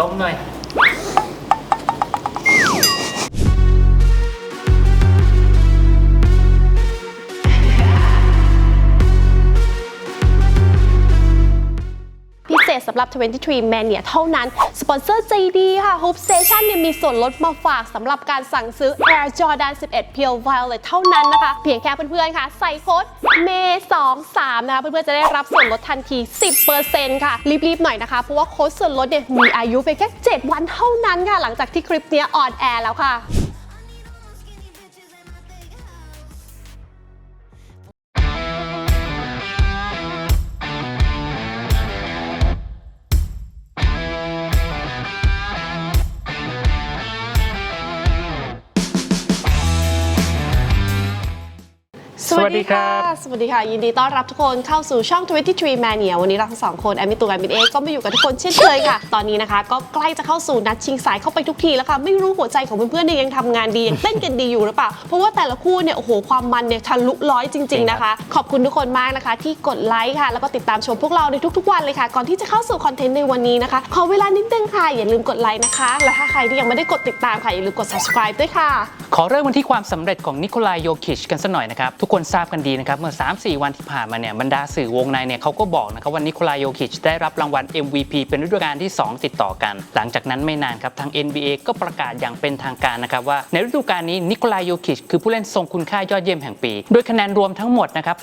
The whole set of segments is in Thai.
ดม สำหรับ 23 Mania เท่านั้น สปอนเซอร์ใจดีค่ะ Hope Station เนี่ยมีส่วนลดมาฝากสำหรับการสั่งซื้อ Air Jordan 11 Pure Violet เท่านั้นนะคะ เพียงแค่เพื่อนๆ ค่ะ ใส่โค้ด MAY23 นะคะ เพื่อนๆ จะได้รับส่วนลดทันที 10%ค่ะ รีบๆ หน่อยนะคะ เพราะว่าโค้ดส่วนลดเนี่ยมีอายุเพียงแค่ 7 วันเท่านั้นค่ะ หลังจากที่คลิปนี้ออนแอร์แล้วค่ะ วัสดีครับ สวัสดีค่ะ ยินดีต้อนรับทุกคนเข้าสู่ช่อง 23 Mania วันนี้เราทั้งสองคน แอมมิตูแอมมินเอก็มาอยู่กับทุกคนเช่นเคยค่ะ ตอนนี้นะคะ ก็ใกล้จะเข้าสู่นัดชิงสายเข้าไปทุกทีแล้วค่ะ ไม่รู้หัวใจของเพื่อนๆเนี่ยยังทำงานดี ยังเต้นกันดีอยู่หรือเปล่า เพราะว่าแต่ละคู่เนี่ย โอ้โห ความมันเนี่ยทะลุร้อยจริง ๆนะคะ ขอบคุณทุกคนมากนะคะ ที่กดไลค์ค่ะ แล้วก็ติดตามชมพวกเราในทุกๆวันเลยค่ะ ก่อนที่จะเข้าสู่คอนเทนต์ในวันนี้นะคะ ขอเวลานิดนึงค่ะ อย่าลืมกดไลค์นะคะ และถ้าใครที่ยังไม่ได้กดติดตามค่ะอย่าลืมกด subscribe ด้วยค่ะ ขอเริ่มกันที่ความสำเร็จของนิโคลายโยคิชกันสักหน่อยนะครับทุกคนทราบกันดีนะครับเมื่อ 3-4 วันที่ผ่านมาเนี่ยบรรดาสื่อวงในเนี่ยเขาก็บอกนะครับว่านิโคลายโยคิชได้รับรางวัล MVP เป็นฤดูกาลที่ 2 ติดต่อกัน หลังจากนั้นไม่นานครับทาง NBA ก็ประกาศอย่างเป็นทางการนะครับว่าในฤดูกาลนี้นิโคลายโยคิชคือผู้เล่นทรงคุณค่ายอดเยี่ยมแห่งปี โดยคะแนนรวมทั้งหมดนะครับ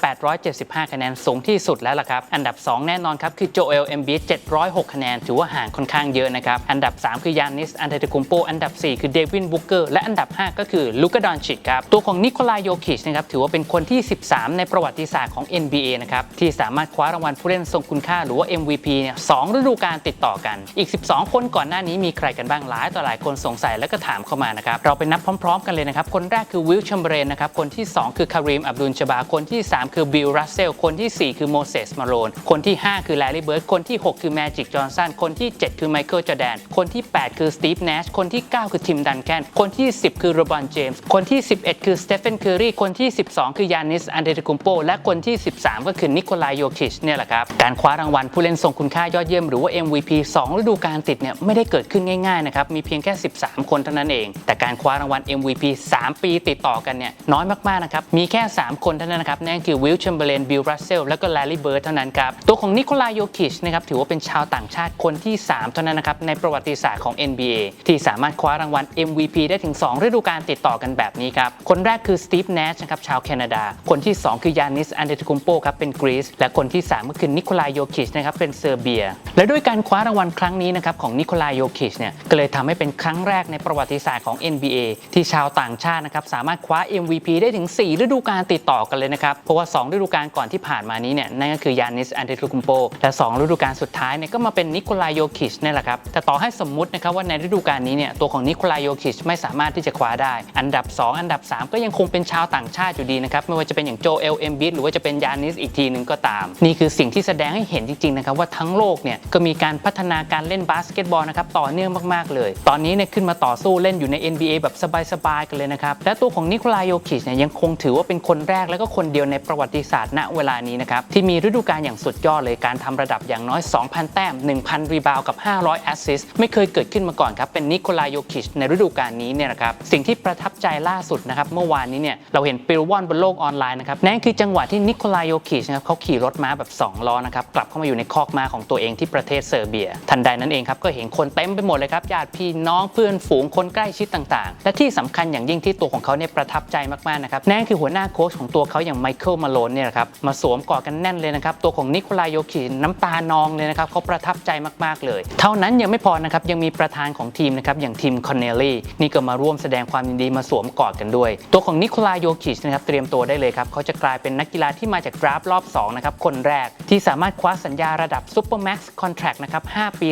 875 คะแนนสูงที่สุดแล้วล่ะครับอันดับ 2 แน่นอนครับคือโจเอลเอมบี706 คะแนนถือว่าห่างค่อนข้างเยอะนะครับอันดับ 3 คือยานิสอันเทตคุมโปอันดับ 4 คือเดวินบุกเกอร์และอันดับ 5 ก็คือลูกาดอนชิดครับตัวของนิโคลายโยคิชนะครับถือว่าเป็นคนที่13 ในประวัติศาสตร์ของ NBA นะครับที่สามารถคว้ารางวัลผู้เล่นทรงคุณค่าหรือว่า MVP เนี่ยสองฤดูกาลติดต่อกัน อีก 12 คนก่อนหน้านี้มีใครกันบ้างหลายต่อหลายคนสงสัยและก็ถามเข้ามานะครับเราไปนับพร้อมๆ กันเลยนะครับ คนแรกคือวิลชัมเบรนนะครับคนที่ 2 คือคารีมอับดุลชบา คนที่ 3 คือบิลรัสเซลคนทีสี่ 4 คือโมเสสมาโรนคนที่ 5 คือแลรี่เบิร์ดคนที่ 6 คือแมจิกจอห์นสันคนที่ 7 คือไมเคิลจอแดนคนที่ 8 คือสตีฟเนชคนที่ 9 คือทิมดันแคนคนที่ 10 คือโรบอนเจมส์คนที่ 11 คือสเตฟ n นเคอรีคนที่ 12 คือยานสอันเดติคุมโปและคนที่ 13 ก็คือนิโคลายโยคิชเนี่ยแหละครับ การคว้ารางวัลผู้เล่นทรงคุณค่ายอดเยี่ยมหรือว่า MVP 2 ฤดูกาลติดเนี่ยไม่ได้เกิดขึ้นง่ายๆนะครับ มีเพียงแค่ 13 คนเท่านั้นเอง แต่การคว้ารางวัล MVP 3 ปีติดต่อกันเนี่ยน้อยมากๆนะครับ มีแค่ 3 คนเท่านั้นนะครับ นั่นคือวิลชัมเบรนบิลรัสเซลและก็แลรี่เบิร์ดเท่านั้นครับ ตัวของนิโคลายโยคิชนะครับถือว่าเป็นชาวต่างชาติคนที่ 3 เท่านั้นนะครับในประวัติศาสตร์ของ NBA ที่สามารถคว้ารางวัล MVP ได้ถึง 2 ฤดูกาลติดต่อกันแบบนี้ครับคนแรกคือสตีฟเนชนะครับชาวแคนาดาคนที่ 2 คือยานิสอันเดติคุมโปครับเป็นกรีซและคนที่ 3 ก็คือนิโคลายโยคิชนะครับเป็นเซอร์เบีย และด้วยการคว้ารางวัลครั้งนี้นะครับของนิโคลายโยคิชเนี่ยก็เลยทำให้เป็นครั้งแรกในประวัติศาสตร์ของ NBA ที่ชาวต่างชาตินะครับสามารถคว้า MVP ได้ถึง 4 ฤดูกาลติดต่อกันเลยนะครับเพราะว่า 2 ฤดูกาลก่อนที่ผ่านมานี้เนี่ยนั่นก็คือยานิสอันเดติคุมโปและ 2 ฤดูกาลสุดท้ายเนี่ยก็มาเป็นนิโคลายโยคิชนี่แหละครับแต่ต่อให้สมมุตินะครับว่าในฤดูกาลนี้เนี่ยตัวของนิโคลายโยคิชไม่สามารถที่จะคว้าได้ อันดับ 2 อันดับ 3 ก็ยังคงเป็นชาวต่างชาติอยู่ดีนะครับไม่ว่าจะเป็นอย่างโจเอลเอมบิหรือว่าจะเป็นยานิสอีกทีหนึ่งก็ตาม นี่คือสิ่งที่แสดงให้เห็นจริงๆนะครับว่าทั้งโลกเนี่ยก็มีการพัฒนาการเล่นบาสเกตบอลนะครับต่อเนื่องมากๆเลย ตอนนี้เนี่ยขึ้นมาต่อสู้เล่นอยู่ใน NBA แบบสบายๆกันเลยนะครับและตัวของนิโคลายโยคิชเนี่ยยังคงถือว่าเป็นคนแรกและก็คนเดียวในประวัติศาสตร์ณเวลานี้นะครับที่มีฤดูกาลอย่างสุดยอดเลยการทำระดับอย่างน้อย 2,000 แต้ม 1,000 รีบาวกับ 500 แอสซิสไม่เคยเกิดขึ้นมาก่อนครับเป็นนิโคลายโยคิชในฤดูกาลนี้เนี่ยนะครับสิ่งที่ประทับใจล่าสุดนะครับเมื่อวานนี้เนี่ยเราเห็นปิลวอนบนโลกออนไลน์นะครับนั่นคือจังหวะที่นิโคลายโยคิชนะครับเขาขี่รถม้าแบบสองล้อนะครับกลับเข้ามาอยู่ในคอกม้าของตัวเองที่ประเทศเซอร์เบีย ทันใดนั้นเองครับก็เห็นคนเต็มไปหมดเลยครับญาติพี่น้องเพื่อนฝูงคนใกล้ชิดต่างๆ และที่สำคัญอย่างยิ่งที่ตัวของเขาเนี่ยประทับใจมากๆนะครับนั่นคือหัวหน้าโค้ชของตัวเขาอย่างไมเคิลมาโลนเนี่ยครับมาสวมกอดกันแน่นเลยนะครับตัวของนิโคลายโยคิชน้ำตานองเลยนะครับเขาประทับใจมากๆเลย เท่านั้นยังไม่พอนะครับยังมีประธานของทีมนะครับอย่างทีมคอนเนลลี่นี่ก็มาร่วมแสดงความยินดีมาสวมกอดกันด้วย ตัวของนิโคลายโยคิชนะครับเตรียมตัวได้เลยครับเขาจะกลายเป็นนักกีฬาที่มาจากดราฟต์รอบ2นะครับคนแรกที่สามารถคว้าสัญญาระดับซูเปอร์แม็กซ์คอนแทรคนะครับ5ปี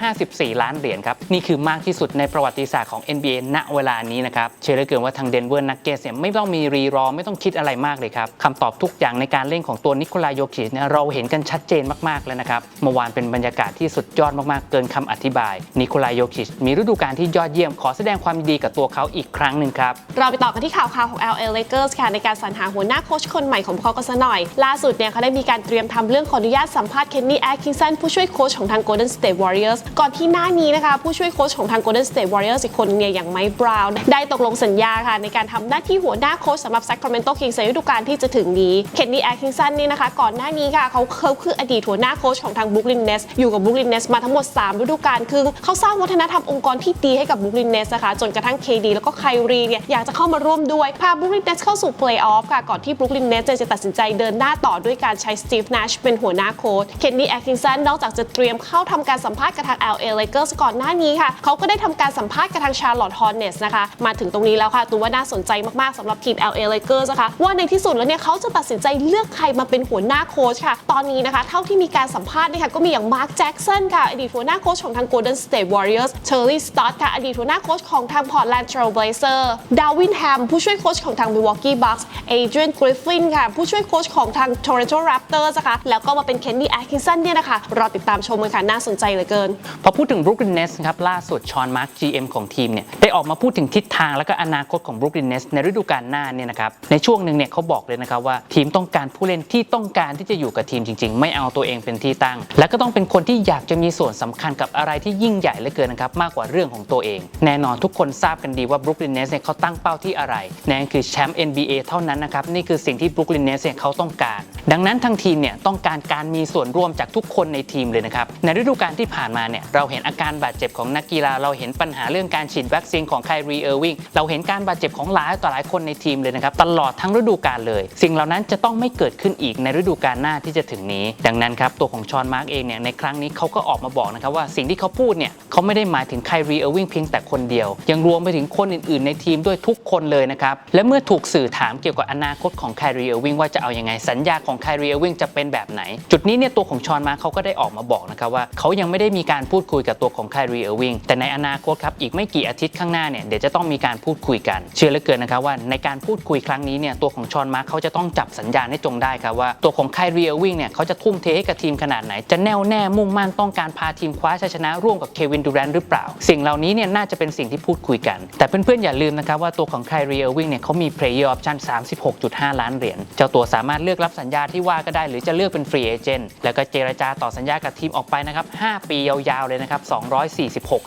254 ล้านเหรียญครับนี่คือมากที่สุดในประวัติศาสตร์ของ NBA ณเวลานี้นะครับเชื่อเหลือเกินว่าทางเดนเวอร์นักเกสเนี่ยไม่ต้องมีรีรอไม่ต้องคิดอะไรมากเลยครับคำตอบทุกอย่างในการเล่นของตัวนิโคลายโยคิชเนี่ยเราเห็นกันชัดเจนมากๆเลยนะครับเมื่อวานเป็นบรรยากาศที่สุดยอดมากๆ เกินคำอธิบายนิโคลายโยคิชมีฤดูกาลที่ยอดเยี่ยมขอแสดงความดีกับตัวเขาอีกครั้งรั้งหนึ่งครับเราไปต่อกันที่ข่าวข่าวของ LA Lakers ค่ะในการสรรหาาหัวหน้าโค้ชคนใหม่ของพวกเขากันซะหน่อย ล่าสุดเนี่ยเขาได้มีการเตรียมทำเรื่องขออนุญาตสัมภาษณ์เคนนี่แอคคินสันผู้ช่วยโค้ชของทาง Golden State Warriors ก่อนที่หน้านี้นะคะผู้ช่วยโค้ชของทาง Golden State Warriors อีกคนเนี่ยอย่างไมค์บราวน์ได้ตกลงสัญญาค่ะในการทำหน้าที่หัวหน้าโค้ชสำหรับ Sacramento Kings ในฤดูกาลที่จะถึงนี้เคนนี่แอคคินสันนี่นะคะก่อนหน้านี้ค่ะเขาเขาคืออดีตหัวหน้าโค้ชของทาง Brooklyn Nets อยู่กับ Brooklyn Nets มาทั้งหมด 3 ฤดูกาลคือเขาสร้างวัฒนธรรมองค์กรที่ดีให้กับ Brooklyn Nets นะคะจนกระทั่ง KD แล้วก็ไครีเนี่ยอยากจะเข้ามาร่วมด้วยพา Brooklyn Nets เข้าสู่ Play-off ค่ะก่อนที่ Brooklyn Nets จะตัดสินใจเดินหน้าต่อด้วยการใช้ Steve Nash เป็นหัวหน้าโค้ช Kenny Atkinson นนอกจากจะเตรียมเข้าทำการสัมภาษณ์กับทาง LA Lakers ก่อนหน้านี้ค่ะ เขาก็ได้ทำการสัมภาษณ์กับทาง Charlotte Hornets นะคะมาถึงตรงนี้แล้วค่ะตัวว่าน่าสนใจมากๆสำหรับทีม LA Lakers นะคะว่าในที่สุดแล้วเนี่ยเขาจะตัดสินใจเลือกใครมาเป็นหัวหน้าโค้ชค่ะ ตอนนี้นะคะเท่าที่มีการสัมภาษณ์เนี่ยค่ะก็มีอย่าง Mark Jackson ค่ะอดีตหัวหน้าโค้ชของทาง Golden State Warriors Terry Stotts ค่ะอดีตหัวหน้าโค้ชของทาง Portland Trail Blazer Darwin Ham ผู้ช่วยโค้ชของทาง Milwaukee Bucks Adrian Griffin ค่ะ ผู้ช่วยโค้ชของทาง Toronto Raptors นะคะแล้วก็มาเป็น Kenny Atkinson เนี่ยนะคะรอติดตามชมกันค่ะน่าสนใจเหลือเกิน พอพูดถึง Brooklyn Nets นะครับล่าสุดชอนมาร์ก GM ของทีมเนี่ยได้ออกมาพูดถึงทิศทางและก็อนาคตของ Brooklyn Nets ในฤดูกาลหน้าเนี่ยนะครับในช่วงหนึ่งเนี่ยเขาบอกเลยนะครับว่าทีมต้องการผู้เล่นที่ต้องการที่จะอยู่กับทีมจริง ๆ ไม่เอาตัวเองเป็นที่ตั้ง และก็ต้องเป็นคนที่อยากจะมีส่วนสำคัญกับอะไรที่ยิ่งใหญ่เหลือเกินนะครับมากกว่าเรื่องของตัวเอง แน่นอนทุกคนทราบกันดีว่า Brooklyn Nets เนี่ยเขาตั้งเป้าที่อะไรนั่นคือแชมป์ NBA เท่านั้นนะครับนี่คือสิ่งที่ Brooklyn Nets เนี่ยเขาต้องการ ดังนั้นทางทีมเนี่ยต้องการการมีส่วนร่วมจากทุกคนในทีมเลยนะครับในฤดูกาลที่ผ่านมาเนี่ยเราเห็นอาการบาดเจ็บของนักกีฬาเราเห็นปัญหาเรื่องการฉีดวัคซีนของไครีเออร์วิงเราเห็นการบาดเจ็บของหลายต่อหลายคนในทีมเลยนะครับตลอดทั้งฤดูกาลเลย สิ่งเหล่านั้นจะต้องไม่เกิดขึ้นอีกในฤดูกาลหน้าที่จะถึงนี้ ดังนั้นครับตัวของชอนมาร์กเองเนี่ยในครั้งนี้เขาก็ออกมาบอกนะครับว่าสิ่งที่เขาพูดเนี่ยเขาไม่ได้หมายถึงไครีเออร์วิงเพียงแต่คนเดียว ยังรวมไปถึงคนอื่น ๆ ในทีมด้วยทุกคนเลยนะครับและเมื่อถูกสื่อถามเกี่ยวกับออนาคตของไคลีเออร์วิงว่าจะเอาอยัางไง สัญญาของไคลีเออร์วิงจะเป็นแบบไหน จุดนี้เนี่ยตัวของชอนมาเขาก็ได้ออกมาบอกนะครับว่าเขายังไม่ได้มีการพูดคุยกับตัวของไคลีเออร์วิงแต่ในอนาคตครับอีกไม่กี่อาทิตย์ข้างหน้าเนี่ยเดี๋ยวจะต้องมีการพูดคุยกัน เชื่อเหลือเกินนะครับว่าในการพูดคุยครั้งนี้เนี่ยตัวของชอนมาเขาจะต้องจับสัญญาณให้จงได้ครับว่าตัวของไคลีเออร์วิงเนี่ยเขาจะทุ่มเทให้กับทีมขนาดไหน จะแน่วแน่มุ่งมั่นต้องการพาทีมคว้าชัยชนะร่วมกับเควินดูแรนหรือเปล่า สิ่งเหล่านี้เนี่ยน่าจะเป็นสิ่งที่พูดคุยกัน แต่เพื่อนๆอย่าลืมนะครับว่าตัวของไคลีเออร์วิเนี่ยเขามีเพลย์ออปชั่น36 6.5 ล้านเหรียญ เจ้าตัวสามารถเลือกรับสัญญาที่ว่าก็ได้ หรือจะเลือกเป็นฟรีเอเจนต์แล้วก็เจรจาต่อสัญญากับทีมออกไปนะครับ 5 ปียาวๆ เลยนะครับ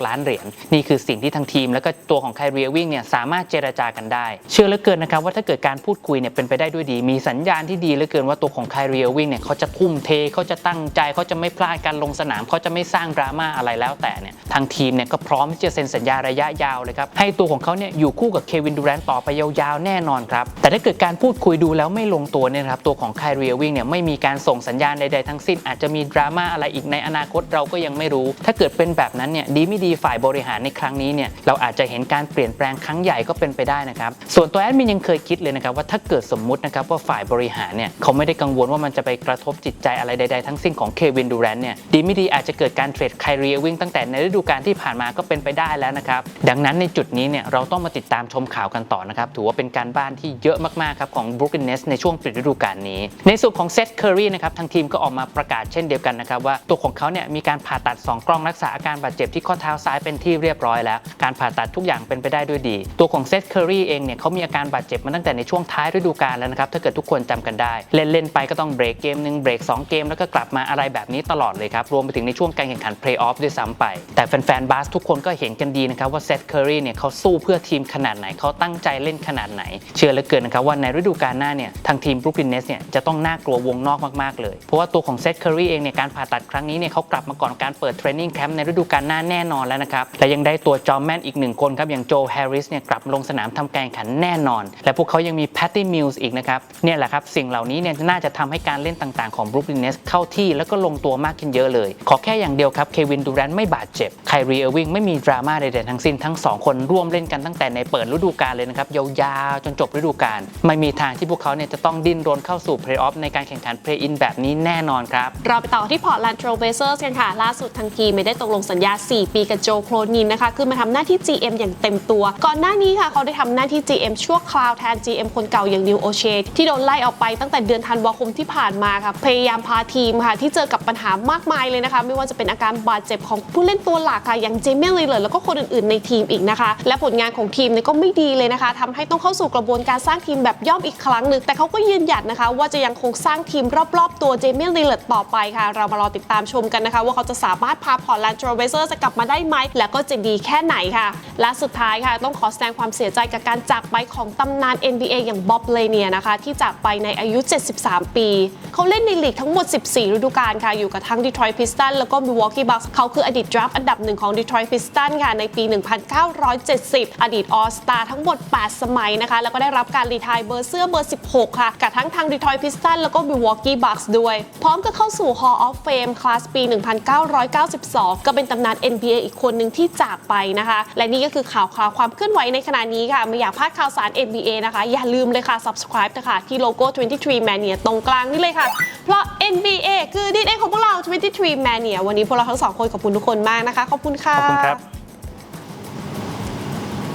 246 ล้านเหรียญ นี่คือสิ่งที่ทางทีม แล้วก็ตัวของไคเรียวิ่งเนี่ยสามารถเจรจากันได้ เชื่อเหลือเกินนะครับว่าถ้าเกิดการพูดคุยเนี่ยเป็นไปได้ด้วยดี มีสัญญาณที่ดีเหลือเกินว่าตัวของไคเรียวิ่งเนี่ยเขาจะทุ่มเทเขาจะตั้งใจเขาจะไม่พลาดการลงสนามเขาจะไม่สร้างดราม่าอะไรแล้วแต่เนี่ยทางทีมเนี่ยก็พร้อมที่จะเซ็นสัญญาระยะยาวเลยครับให้ตัวของเขาเนี่ยอยู่คู่กับเควินดูแรนต์ต่อไปยาวๆแน่นอนครับแต่ถ้าเกิดการพูดคุยดูแล้วไม่ลงตัวเนี่ยครับตัวของไคเรียวิงเนี่ยไม่มีการส่งสัญญาณใดๆทั้งสิ้น อาจจะมีดราม่าอะไรอีกในอนาคตเราก็ยังไม่รู้ ถ้าเกิดเป็นแบบนั้นเนี่ยดีไม่ดีฝ่ายบริหารในครั้งนี้เนี่ยเราอาจจะเห็นการเปลี่ยนแปลงครั้งใหญ่ก็เป็นไปได้นะครับส่วนตัวแอดมินยังเคยคิดเลยนะครับว่าถ้าเกิดสมมุตินะครับว่าฝ่ายบริหารเนี่ยเขาไม่ได้กังวลว่ามันจะไปกระทบจิตใจอะไรใดๆทั้งสิ้นของเควินดูแรนเนี่ยดีไม่ดีอาจจะเกิดการเทรดไคเรียวิงตั้งแต่ในฤดูกาลที่ผ่านมาก็เป็นไปได้แล้วนะครับดังนั้นในจุดนี้เนี่ยเราต้องมาติดตามชมข่าวกันต่อนะครับถือว่าเป็นการบ้านที่เยอะมากครับของ Brooklyn Nets ในช่วงปิดฤดูกาลนี้ ในส่วนของเซธเคอรีนะครับทางทีมก็ออกมาประกาศเช่นเดียวกันนะครับว่าตัวของเขาเนี่ยมีการผ่าตัด 2 กล้องรักษาอาการบาดเจ็บที่ข้อเท้าซ้ายเป็นที่เรียบร้อยแล้ว การผ่าตัดทุกอย่างเป็นไปได้ด้วยดี ตัวของเซธเคอรีเองเนี่ยเขามีอาการบาดเจ็บมาตั้งแต่ในช่วงท้ายฤดูกาลแล้วนะครับถ้าเกิดทุกคนจำกันได้ เล่นเล่นไปก็ต้องเบรกเกมหนึ่งเบรก2เกมแล้วก็กลับมาอะไรแบบนี้ตลอดเลยครับรวมไปถึงในช่วงการแข่งขันเพลย์ออฟด้วยซ้ำไป แต่แฟนๆบาสทุกคนก็เห็นกันดีนะครับว่าเซธเคอรีเนี่ยเขาสู้เพื่อทีมขนาดไหนเขาตั้งใจเล่นขนาดไหน เชื่อเหลือเกินนะครับว่าในฤดูกาลหน้าเนี่ยทางทีม Brooklyn Nets เนี่ยจะต้องน่ากลัววงนอกมากๆเลย เพราะว่าตัวของเซธเคอรี่เองเนี่ยการผ่าตัดครั้งนี้เนี่ยเขากลับมาก่อนการเปิดเทรนนิ่งแคมป์ในฤดูกาลหน้าแน่นอนแล้วนะครับและยังได้ตัวจอมแมนอีกหนึ่งคนครับอย่างโจแฮร์ริสเนี่ยกลับลงสนามทำการแข่งขันแน่นอน และพวกเขายังมีแพตตี้มิลส์อีกนะครับเนี่ยแหละครับสิ่งเหล่านี้เนี่ยน่าจะทำให้การเล่นต่างๆของ Brooklyn Nets เข้าที่แล้วก็ลงตัวมากขึ้นเยอะเลย ขอแค่อย่างเดียวครับเควินดูแรนต์ไม่บาดเจ็บไครีเออร์วิงไม่มีดราม่าใดๆทั้งสิ้นทั้งสองคนร่วมเล่นกันตั้งแต่ในเปิดฤดูกาลเลยนะครับยาวๆจนจบฤดูกาลไม่มีทางที่พวกเขาเนี่ยจะต้องดิ้นรนเข้าสู่เพลย์ออฟในการแข่งขันเพลย์อินแบบนี้แน่นอนครับ เราไปต่อที่ Portland Trail Blazers กันค่ะ ล่าสุดทางทีมไม่ได้ตกลงสัญญา 4 ปีกับโจโครนินนะคะคือมาทำหน้าที่ GM อย่างเต็มตัว ก่อนหน้านี้ค่ะเขาได้ทำหน้าที่ GM ชั่วคราวแทน GM คนเก่าอย่างนิวโอเชที่โดนไล่ออกไปตั้งแต่เดือนธันวาคมที่ผ่านมาค่ะพยายามพาทีมค่ะที่เจอกับปัญหามากมายเลยนะคะไม่ว่าจะเป็นอาการบาดเจ็บของผู้เล่นตัวหลักค่ะอย่างเจมี่ยลีเลยแล้วก็คนอื่นๆในทีมอีกนะคะ และผลงานของของทีมเนี่ยก็ไม่ดีเลยนะคะทำให้ต้องเข้าสู่กระบวนการสร้างทีมแบบย่อมอีกครั้งหนึ่งแต่เขาก็ยืนหยัดนะคะ ว่าจะยังคงสร้างทีมรอบๆ ตัวเจมี่ลีเลตต่อไปค่ะ เรามารอติดตามชมกันนะคะ ว่าเขาจะสามารถพาพอร์ตแลนด์ทรเวเซอร์จะกลับมาได้ไหม และก็จะดีแค่ไหนค่ะ และสุดท้ายค่ะ ต้องขอแสดงความเสียใจกับการจากไปของตำนาน NBA อย่างบ๊อบเลเนียนะคะ ที่จากไปในอายุ 73 ปี เขาเล่นในลีกทั้งหมด 14 ฤดูกาลค่ะ อยู่กับทั้ง Detroit Pistons แล้วก็ Milwaukee Bucks เขาคืออดีตดราฟต์อันดับหนึ่งของ Detroit Pistons ค่ะในปี 1970 อดีต All Star ทั้งหมด 8 สมัยนะคะแล้วก็ได้รับการรีทายเบอร์เสื้อเบอร์ 16 ค่ะ กับทั้งทาง Detroit Pistons แล้วก็ Milwaukee Bucks ด้วย พร้อมกับเข้าสู่ Hall of Fame คลาสปี 1992 ก็เป็นตำนาน NBA อีกคนหนึ่งที่จากไปนะคะ และนี่ก็คือข่าวคราวความเคลื่อนไหวในขณะนี้ค่ะ ไม่อยากพลาดข่าวสาร NBA นะคะ อย่าลืมเลยค่ะ subscribe นะคะที่โลโก้ 23 Mania ตรงกลางนี่เลยค่ะ เพราะ NBA คือ DNA ของพวกเรา 23 Mania วันนี้พวกเราทั้งสองคนขอบคุณทุกคนมากนะคะ ขอบคุณค่ะ ขอบคุณครับ